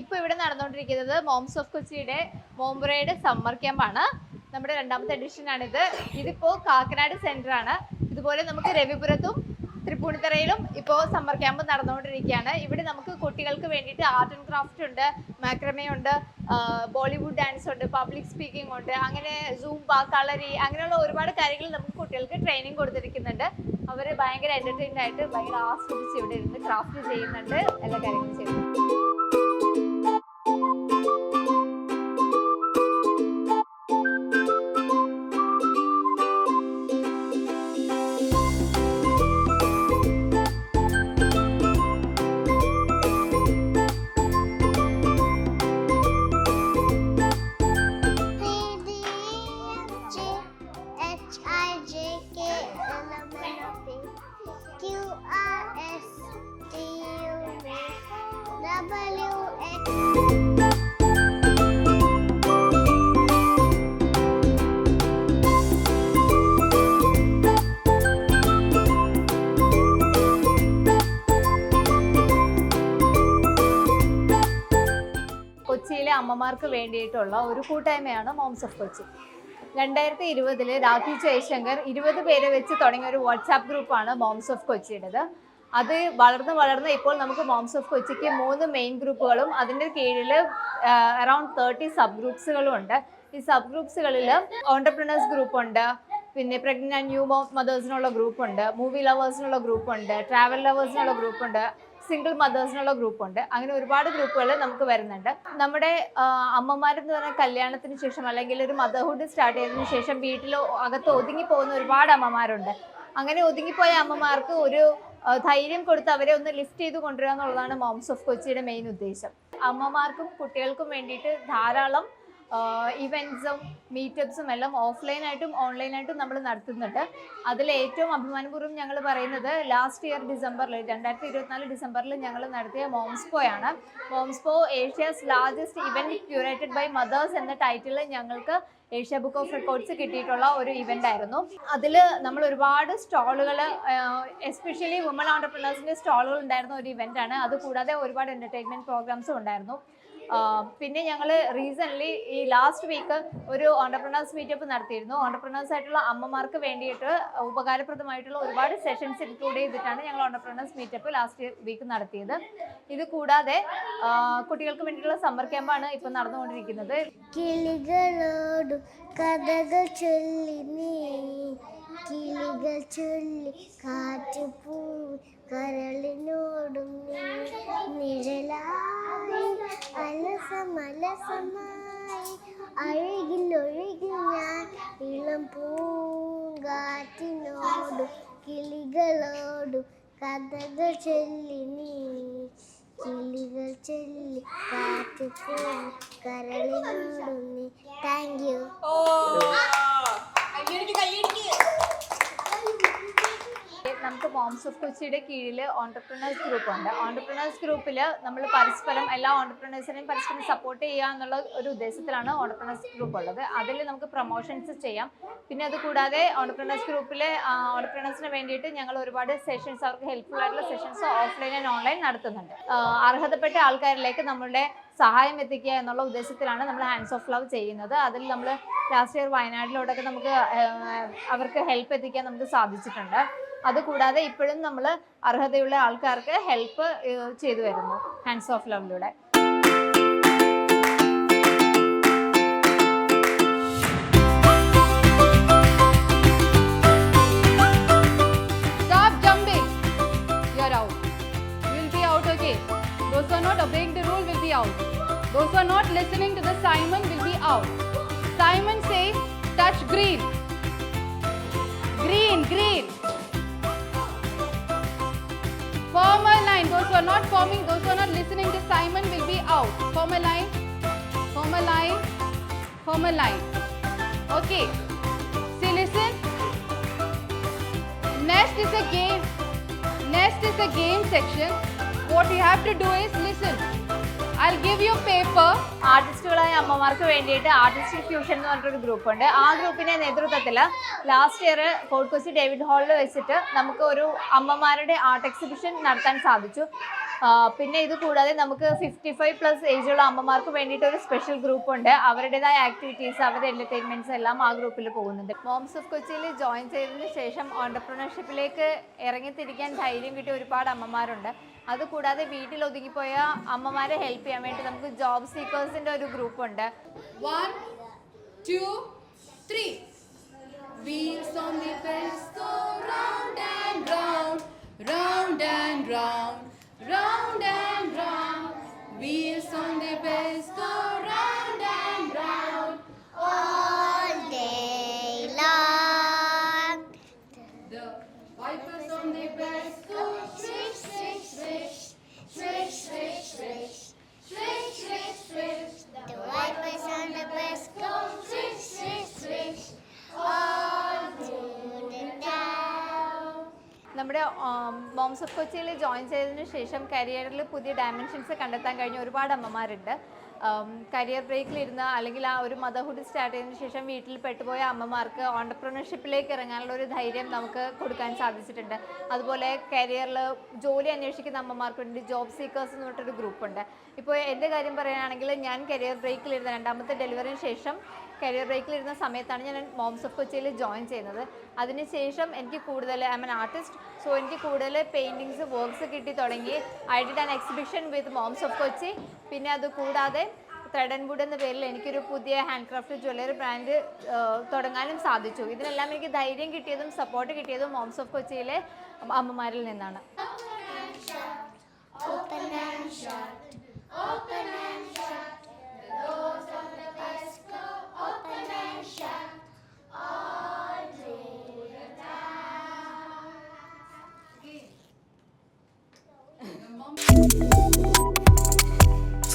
ഇപ്പൊ ഇവിടെ നടന്നുകൊണ്ടിരിക്കുന്നത് മോംസ് ഓഫ് കൊച്ചിയുടെ മോംബ്രയുടെ സമ്മർ ക്യാമ്പാണ് നമ്മുടെ രണ്ടാമത്തെ എഡിഷൻ ഇത് ഇതിപ്പോ കാക്കനാട് സെന്റർ ആണ്. ഇതുപോലെ നമുക്ക് രവിപുരത്തും തൃപ്പൂണിത്തറയിലും ഇപ്പോൾ സമ്മർ ക്യാമ്പ് നടന്നുകൊണ്ടിരിക്കുകയാണ്. ഇവിടെ നമുക്ക് കുട്ടികൾക്ക് വേണ്ടിയിട്ട് ആർട്ട് ആൻഡ് ക്രാഫ്റ്റ് ഉണ്ട് മാക്രമയുണ്ട് ബോളിവുഡ് ഡാൻസ് ഉണ്ട് പബ്ലിക് സ്പീക്കിംഗ് ഉണ്ട് അങ്ങനെ സൂംബ കളരി അങ്ങനെയുള്ള ഒരുപാട് കാര്യങ്ങൾ നമുക്ക് കുട്ടികൾക്ക് ട്രെയിനിങ് കൊടുത്തിരിക്കുന്നുണ്ട്. അവർ ഭയങ്കര എന്റർടൈൻഡ് ആയിട്ട് ഭയങ്കര ആസ്വദിച്ച് ഇവിടെ ഇരുന്ന് ക്രാഫ്റ്റ് ചെയ്യുന്നുണ്ട് എല്ലാ കാര്യങ്ങളും ചെയ്യുന്നുണ്ട്. കൊച്ചിയിലെ അമ്മമാർക്ക് വേണ്ടിയിട്ടുള്ള ഒരു കൂട്ടായ്മയാണ് മോംസ് ഓഫ് കൊച്ചി രണ്ടായിരത്തി ഇരുപതിൽ രാഖി ജയശങ്കർ ഇരുപത് പേരെ വെച്ച് തുടങ്ങിയ ഒരു വാട്സാപ്പ് ഗ്രൂപ്പാണ് മോംസ് ഓഫ് കൊച്ചിയുടേത് അത് വളർന്ന് വളർന്ന് ഇപ്പോൾ നമുക്ക് മോംസ് ഓഫ് കൊച്ചിക്ക് മൂന്ന് മെയിൻ ഗ്രൂപ്പുകളും അതിന്റെ കീഴിൽ അറൌണ്ട് തേർട്ടി സബ് ഗ്രൂപ്പ്സുകളും ഉണ്ട്. ഈ സബ് ഗ്രൂപ്പ്സുകളിൽ ഓണ്ടർപ്രണേഴ്സ് ഗ്രൂപ്പ് ഉണ്ട് പിന്നെ ആൻഡ് ന്യൂ മദേഴ്സിനുള്ള ഗ്രൂപ്പ് ഉണ്ട് മൂവി ലവേഴ്സിനുള്ള ഗ്രൂപ്പ് ഉണ്ട് ട്രാവൽ ലവേഴ്സിനുള്ള ഗ്രൂപ്പ് ഉണ്ട് സിംഗിൾ മദേഴ്സിനുള്ള ഗ്രൂപ്പ് ഉണ്ട്. അങ്ങനെ ഒരുപാട് ഗ്രൂപ്പുകൾ നമുക്ക് വരുന്നുണ്ട്. നമ്മുടെ അമ്മമാരെന്ന് പറഞ്ഞാൽ കല്യാണത്തിന് ശേഷം അല്ലെങ്കിൽ ഒരു മദർഹുഡ് സ്റ്റാർട്ട് ചെയ്തതിന് ശേഷം വീട്ടിൽ അകത്ത് ഒതുങ്ങി പോകുന്ന ഒരുപാട് അമ്മമാരുണ്ട്. അങ്ങനെ ഒതുങ്ങിപ്പോയ അമ്മമാർക്ക് ഒരു ധൈര്യം കൊടുത്ത് അവരെ ഒന്ന് ലിഫ്റ്റ് ചെയ്ത് കൊണ്ടുവരിക എന്നുള്ളതാണ് മോംസ് ഓഫ് കൊച്ചിയുടെ മെയിൻ ഉദ്ദേശം. അമ്മമാർക്കും കുട്ടികൾക്കും വേണ്ടിയിട്ട് ധാരാളം ഇവന്റ്സും മീറ്റപ്സും എല്ലാം ഓഫ്ലൈനായിട്ടും ഓൺലൈനായിട്ടും നമ്മൾ നടത്തുന്നുണ്ട്. അതിൽ ഏറ്റവും അഭിമാനപൂർവം ഞങ്ങൾ പറയുന്നത് ലാസ്റ്റ് ഇയർ ഡിസംബറിൽ രണ്ടായിരത്തി ഇരുപത്തിനാല് ഡിസംബറിൽ ഞങ്ങൾ നടത്തിയ മോംസ്പോ ആണ്. Momspo Asia's largest event curated by mothers എന്ന ടൈറ്റിൽ ഞങ്ങൾക്ക് ഏഷ്യ ബുക്ക് ഓഫ് റെക്കോർഡ്സ് കിട്ടിയിട്ടുള്ള ഒരു ഇവന്റ് ആയിരുന്നു. അതിൽ നമ്മൾ ഒരുപാട് സ്റ്റാളുകൾ എസ്പെഷ്യലി വുമൺ ഓണ്ടർപ്രണേഴ്സിന്റെ സ്റ്റാളുകൾ ഉണ്ടായിരുന്ന ഒരു ഇവന്റ് ആണ്. അതുകൂടാതെ ഒരുപാട് എന്റർടൈൻമെന്റ് പ്രോഗ്രാംസും ഉണ്ടായിരുന്നു. പിന്നെ ഞങ്ങൾ റീസെന്റ്ലി ഈ ലാസ്റ്റ് വീക്ക് ഒരു ഓണ്ടർപ്രണേഴ്സ് മീറ്റപ്പ് നടത്തിയിരുന്നു. ഓണ്ടർപ്രണേഴ്സ് ആയിട്ടുള്ള അമ്മമാർക്ക് വേണ്ടിയിട്ട് ഉപകാരപ്രദമായിട്ടുള്ള ഒരുപാട് സെഷൻസ് ഇൻക്ലൂഡ് ചെയ്തിട്ടാണ് ഞങ്ങൾ ഓണ്ടർപ്രണേഴ്സ് മീറ്റപ്പ് ലാസ്റ്റ് വീക്ക് നടത്തിയത്. ഇത് കൂടാതെ കുട്ടികൾക്ക് വേണ്ടിയിട്ടുള്ള സമ്മർ ക്യാമ്പാണ് ഇപ്പോൾ നടന്നുകൊണ്ടിരിക്കുന്നത്. കഥകൾ ചൊല്ലി നീ കിളികൾ ചൊല്ലി കാറ്റ് പൂ കരളിനോടും നീ നിഴലായി അലസമലസമായി അഴകിൽ ഒഴുകി ഞാൻ ഇളം പൂങ്കാറ്റിനോടും കിളികളോടും കഥകൾ ചൊല്ലി നീ കിളികൾ ചൊല്ലി കാറ്റ് കരളിനോടുന്നി താങ്ക് യു നമുക്ക് മോംസ് ഓഫ് കൊച്ചിയുടെ കീഴിൽ ഓണ്ടർപ്രണേഴ്സ് ഗ്രൂപ്പ് ഉണ്ട്. ഓണ്ടർപ്രണേഴ്സ് ഗ്രൂപ്പിൽ നമ്മൾ പരസ്പരം എല്ലാ ഓണ്ടർപ്രണേഴ്സിനെയും പരസ്പരം സപ്പോർട്ട് ചെയ്യുക എന്നുള്ള ഒരു ഉദ്ദേശത്തിലാണ് ഓണ്ടർപ്രണേഴ്സ് ഗ്രൂപ്പ് ഉള്ളത്. അതിൽ നമുക്ക് പ്രൊമോഷൻസ് ചെയ്യാം. പിന്നെ അത് കൂടാതെ ഓണ്ടർപ്രണേഴ്സ് ഗ്രൂപ്പിലെ ഓണ്ടർപ്രണേഴ്സിന് വേണ്ടിയിട്ട് ഞങ്ങൾ ഒരുപാട് സെഷൻസ് അവർക്ക് ഹെൽപ്ഫുൾ ആയിട്ടുള്ള സെഷൻസ് ഓഫ്ലൈൻ ആൻഡ് ഓൺലൈൻ നടത്തുന്നുണ്ട്. അർഹതപ്പെട്ട ആൾക്കാരിലേക്ക് നമ്മളുടെ സഹായം എത്തിക്കുക എന്നുള്ള ഉദ്ദേശത്തിലാണ് നമ്മൾ ഹാൻഡ്സ് ഓഫ് ലവ് ചെയ്യുന്നത്. അതിൽ നമ്മൾ ലാസ്റ്റ് ഇയർ വയനാട്ടിലോട്ടൊക്കെ നമുക്ക് അവർക്ക് ഹെൽപ്പ് എത്തിക്കാൻ നമുക്ക് സാധിച്ചിട്ടുണ്ട്. അതുകൂടാതെ ഇപ്പോഴും നമ്മൾ അർഹതയുള്ള ആൾക്കാർക്ക് ഹെൽപ്പ് ചെയ്തു വരുന്നു ഹാൻഡ്സ് ഓഫ് ലവിലൂടെ? Those who are not obeying the rule will be out. Those who are not listening to the Simon will be out. Simon says, touch green. Green, green. Form a line. Those who are not forming, those who are not listening to Simon will be out. Form a line. Form a line. Form a line. Okay. See, listen. Nest is a game. Nest is a game section. What you have to do is listen. I'll give you paper ആർട്ടിസ്റ്റുകളായ അമ്മമാർക്ക് വേണ്ടിയിട്ട് artistic fusion എന്ന് പറഞ്ഞിട്ടൊരു group ഉണ്ട് ആ ഗ്രൂപ്പിന്റെ നേതൃത്വത്തിൽ last year Kochi David ഹാളിൽ വെച്ചിട്ട് നമുക്ക് ഒരു അമ്മമാരുടെ ആർട്ട് എക്സിബിഷൻ നടത്താൻ സാധിച്ചു. പിന്നെ ഇത് കൂടാതെ നമുക്ക് ഫിഫ്റ്റി ഫൈവ് പ്ലസ് ഏജുള്ള അമ്മമാർക്ക് വേണ്ടിയിട്ട് ഒരു സ്പെഷ്യൽ ഗ്രൂപ്പ് ഉണ്ട്. അവരുടേതായ ആക്ടിവിറ്റീസ് അവരുടെ എന്റർടൈൻമെന്റ്സ് എല്ലാം ആ ഗ്രൂപ്പിൽ പോകുന്നുണ്ട്. മോംസ് ഓഫ് കൊച്ചിയിൽ ജോയിൻ ചെയ്തതിന് ശേഷം ഓണ്ടർപ്രണർഷിപ്പിലേക്ക് ഇറങ്ങിത്തിരിക്കാൻ ധൈര്യം കിട്ടിയ ഒരുപാട് അമ്മമാരുണ്ട്. അതുകൂടാതെ വീട്ടിൽ ഒതുങ്ങിപ്പോയ അമ്മമാരെ ഹെൽപ്പ് ചെയ്യാൻ വേണ്ടി നമുക്ക് ജോബ് സീക്കേഴ്സിന്റെ ഒരു ഗ്രൂപ്പ് ഉണ്ട്. One two three. നമ്മുടെ മോംസ് ഓഫ് കൊച്ചിയിൽ ജോയിൻ ചെയ്തതിന് ശേഷം കരിയറിൽ പുതിയ ഡയമെൻഷൻസ് കണ്ടെത്താൻ കഴിഞ്ഞ ഒരുപാട് അമ്മമാരുണ്ട്. കരിയർ ബ്രേക്കിലിരുന്ന അല്ലെങ്കിൽ ആ ഒരു മദർഹുഡ് സ്റ്റാർട്ട് ചെയ്തതിന് ശേഷം വീട്ടിൽ പെട്ടുപോയ അമ്മമാർക്ക് ഓണ്ടർപ്രണർഷിപ്പിലേക്ക് ഇറങ്ങാനുള്ള ഒരു ധൈര്യം നമുക്ക് കൊടുക്കാൻ സാധിച്ചിട്ടുണ്ട്. അതുപോലെ കരിയറിൽ ജോലി അന്വേഷിക്കുന്ന അമ്മമാർക്ക് വേണ്ടി ജോബ് സീക്കേഴ്സ് എന്ന് പറഞ്ഞിട്ടൊരു ഗ്രൂപ്പുണ്ട്. ഇപ്പോൾ എന്റെ കാര്യം പറയുകയാണെങ്കിൽ ഞാൻ കരിയർ ബ്രേക്കിലിരുന്ന രണ്ടാമത്തെ ഡെലിവറിന് ശേഷം കരിയർ ബ്രേക്കിലിരുന്ന സമയത്താണ് ഞാൻ മോംസ് ഓഫ് കൊച്ചിയിൽ ജോയിൻ ചെയ്യുന്നത്. അതിനുശേഷം എനിക്ക് കൂടുതൽ ഐ മീൻ ആർട്ടിസ്റ്റ് സോ എനിക്ക് കൂടുതൽ പെയിന്റിങ്സ് വർക്ക്സ് കിട്ടി തുടങ്ങി. I did an exhibition with moms of Kochi പിന്നെ അത് കൂടാതെ ത്രെഡ് ആൻഡ് വുഡ് എന്ന പേരിൽ എനിക്കൊരു പുതിയ ഹാൻഡ് ക്രാഫ്റ്റ് ജ്വല്ലറി ബ്രാൻഡ് തുടങ്ങാനും സാധിച്ചു. ഇതിനെല്ലാം എനിക്ക് ധൈര്യം കിട്ടിയതും സപ്പോർട്ട് കിട്ടിയതും മോംസ് ഓഫ് കൊച്ചിയിലെ അമ്മമാരിൽ നിന്നാണ്.